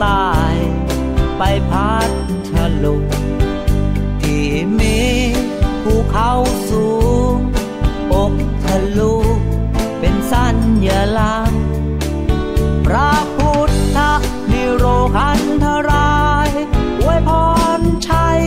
ใต้ไปพัดทะลุงที่มีภูเขาสูง อกทะลุเป็นสัญลักษณ์พระพุทธนิโรคันธรายอวยพรชัย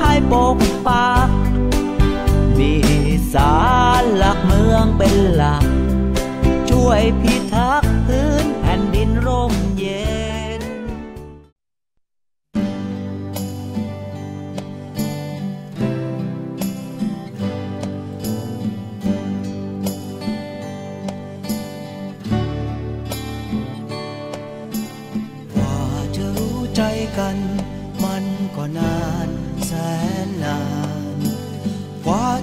ให้ปกปักมีสารหลักเมืองเป็นหลัก ช่วยพิทักษ์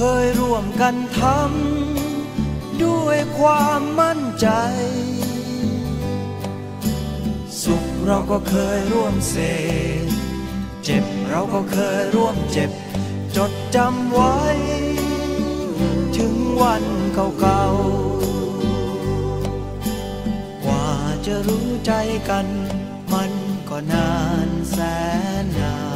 เคยร่วมกันทำด้วยความมั่นใจ สุขเราก็เคยร่วมเสพเจ็บเราก็เคยร่วมเจ็บ จดจำไว้ ถึงวันเก่าๆ กว่าจะรู้ใจกัน มันก็นานแสนนาน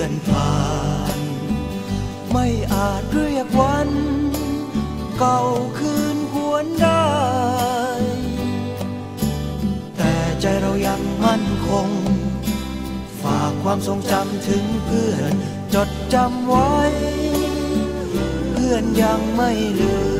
ือนผ่าน ไม่อาจเรียกวัน เก่าคืนหวนได้ แต่ใจเรายังมั่นคง ฝากความทรงจำถึงเพื่อน จดจำไว้ เพื่อนยังไม่ลืม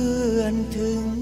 เพื่อนถึง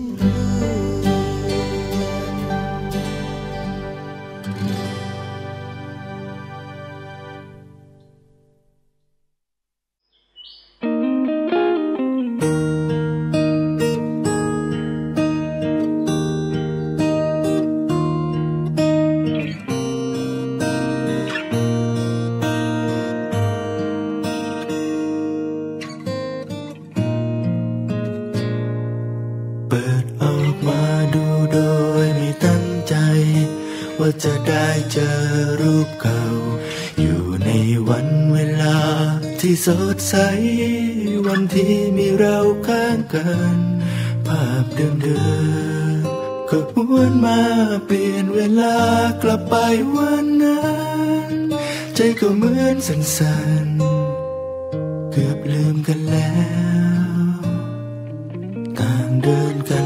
จะได้เจอรูปเก่า อยู่ในวันเวลาที่สดใส วันที่มีเราข้างกัน ภาพเดิมๆก็หวนมาเปลี่ยนเวลากลับไปวันนั้น ใจก็เหมือนสั่นๆ เกือบลืมกันแล้วการเดินกัน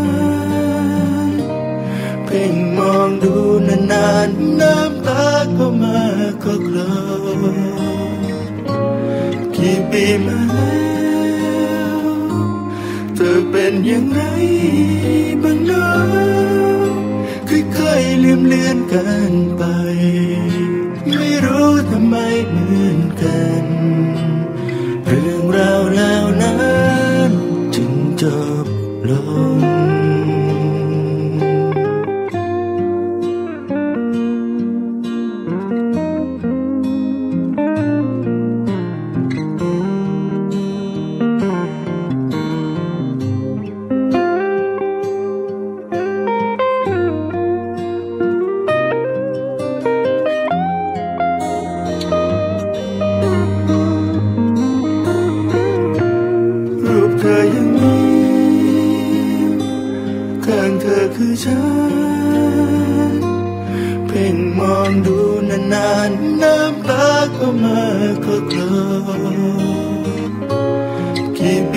พ่งมองดูนานๆน้ำตาก็มาก็กลอกี่ปีมาแล้วเธอเป็นอย่างไรบ้างนะค่อยๆลืมเลือนกันไป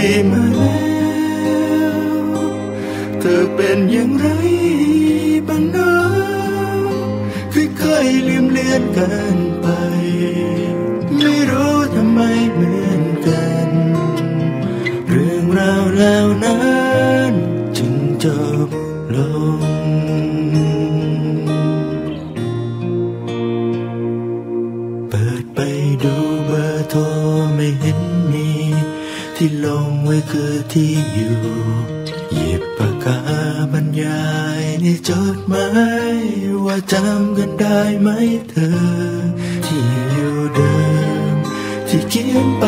ปีมาแล้ว เธอเป็นอย่างไรบ้างนะค่อยลืมเลือนกันไป ไม่รู้ทำไมเหมือนกัน เรื่องราวแล้วนั้นจึงจบลงเปิดไปดูเบอร์โทรไม่เห็นมีที่ลง ว้คือที่อยู่ หยิบปากกาบรรยายในจดหมายว่าจำกันได้ไหมเธอ ที่อยู่เดิม ที่เขียนไป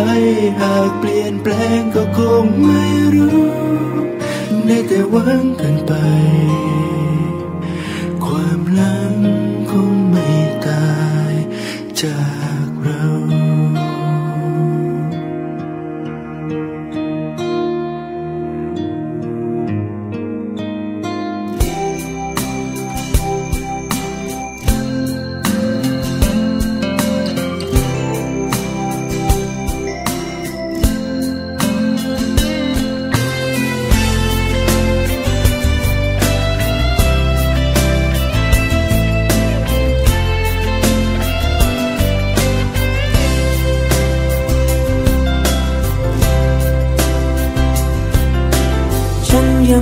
หากเปลี่ยนแปลงก็คงไม่รู้ได้แต่หวังกันไป ความลังคงไม่ตายจาก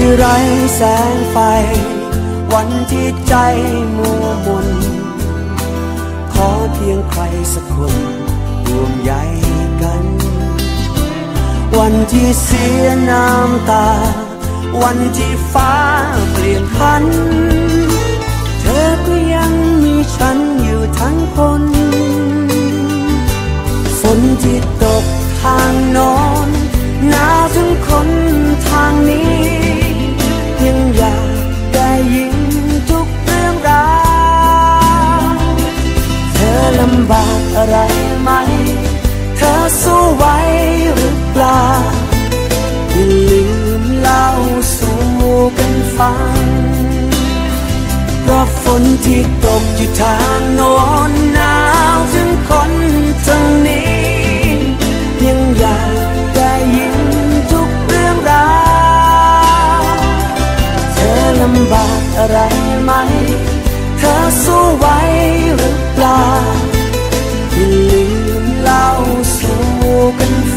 ที่ไร้แสงไฟ วันที่ใจมัวมนขอเพียงใครสักคนรวมใยกัน วันที่เสียน้ำตา วันที่ฟ้าเปลี่ยนพัน เธอก็ยังมีฉันอยู่ทั้งคนฝนที่ตกทางโน้นหนาวถึงคนทางนี้ำบากอะไรไหม เธอสู้ไหวหรือเปล่าอย่าลืมเล่าสู่กันฟังเพราะฝนที่ตกอยู่ทางโน้นหนาวถึงคนทางนี้ ยังอยากได้ยินทุกเรื่องราวเธอลำบากอะไรไหม เธอสู้ไหว